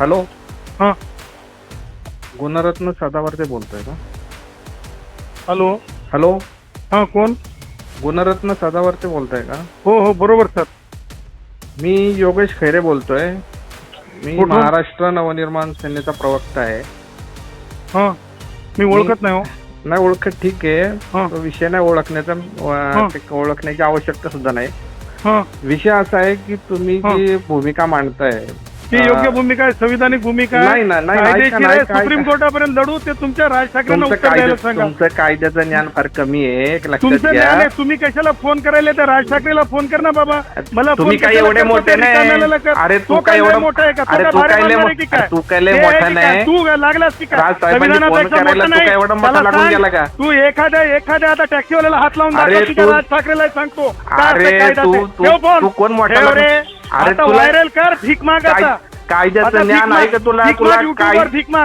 Hello? हां. गुणरत्न सदावर्ते बोलतोय का? हॅलो. हॅलो? हां कोण? गुणरत्न सदावर्ते बोलताय का? हो हो बरोबर सर. मी योगेश खैरे बोलतोय. मी कुठून? महाराष्ट्र नवनिर्माण सेनेचा प्रवक्ता आहे. हां. मी ओळखत नाही हो. नाही ओळखत ठीक आहे. हां. तो विषय नाही ओळखण्याचा हां. ते ओळखण्याची आवश्यकता सुद्धा नाही. हां. विषय असा आहे की तुम्ही. जी भूमिका मांडताय ही योग्य भूमिका आहे संविधानिक भूमिका आहे नाही ना, नाही, ऐका कायदेशीर ना, आहे ऐका, सुप्रीम ऐका. कोर्टापर्यंत लढू ते तुमच्या राज ठाकरेंना तुमचं उत्तर कायद्या द्यायला सांगा तुमचं कायद्याचं ज्ञान फार कमी आहे एक लक्षात तुमचं घ्या ज्ञान आहे तुम्ही कशाला फोन करायला त्या राज ठाकरेला फोन कर ना बाबा मला तुम्ही फोन काय कशाला एवढे करतो मोठे नाही कर. अरे तो तू काय एवढं मोठा आहे का तो अरे काय तू भारी काय लय मानणार आहे की मोठा काय? तू काय लय हे आहे मोठा काय? नाही तू लागलास की काय राज साहेबांनी फोन संविधानापेक्षा करायला मोठं तू काय. एवढा मोठा त्याला लागून सांग, गेला का? तू एखाद्या एखाद्या आता टॅक्सीवाल्याला हात लावून अरे दाखव की त्या तू- राज ठाकरेला सांगतो काय अरे असं कायदा तू- ते? तू- ठेव फोन. तू कोण मोठा ठेव लागून- रे अरे आता तुला- व्हायरल कर भीक माग काय- कायद्याचं ज्ञान आहे. का तुला तुला काय ऐक ना.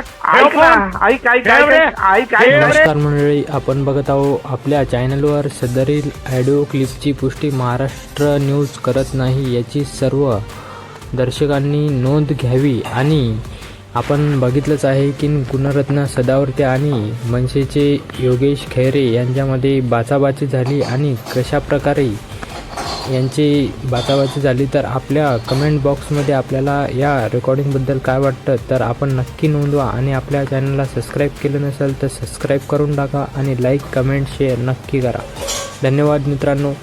ऐक ऐक. ऐक ऐक. नमस्कार मंडळी आपण बघत आहोत आपल्या चॅनलवर सदरील ऑडिओ क्लिपची पुष्टी महाराष्ट्र न्यूज करत नाही याची सर्व दर्शकांनी नोंद घ्यावी आणि आपण बघितलंच आहे की गुणरत्न सदावर्ते आणि मनसेचे योगेश खैरे यांच्यामध्ये बाचाबाची झाली आणि कशा प्रकारे यांची बाचाबाची झाली तर आपल्या कमेंट बॉक्समध्ये आपल्याला या रेकॉर्डिंगबद्दल काय वाटतं तर आपण नक्की नोंदवा आणि आपल्या चॅनलला सबस्क्राईब केलं नसेल तर सबस्क्राईब करून टाका आणि लाईक कमेंट शेअर नक्की करा. धन्यवाद मित्रांनो.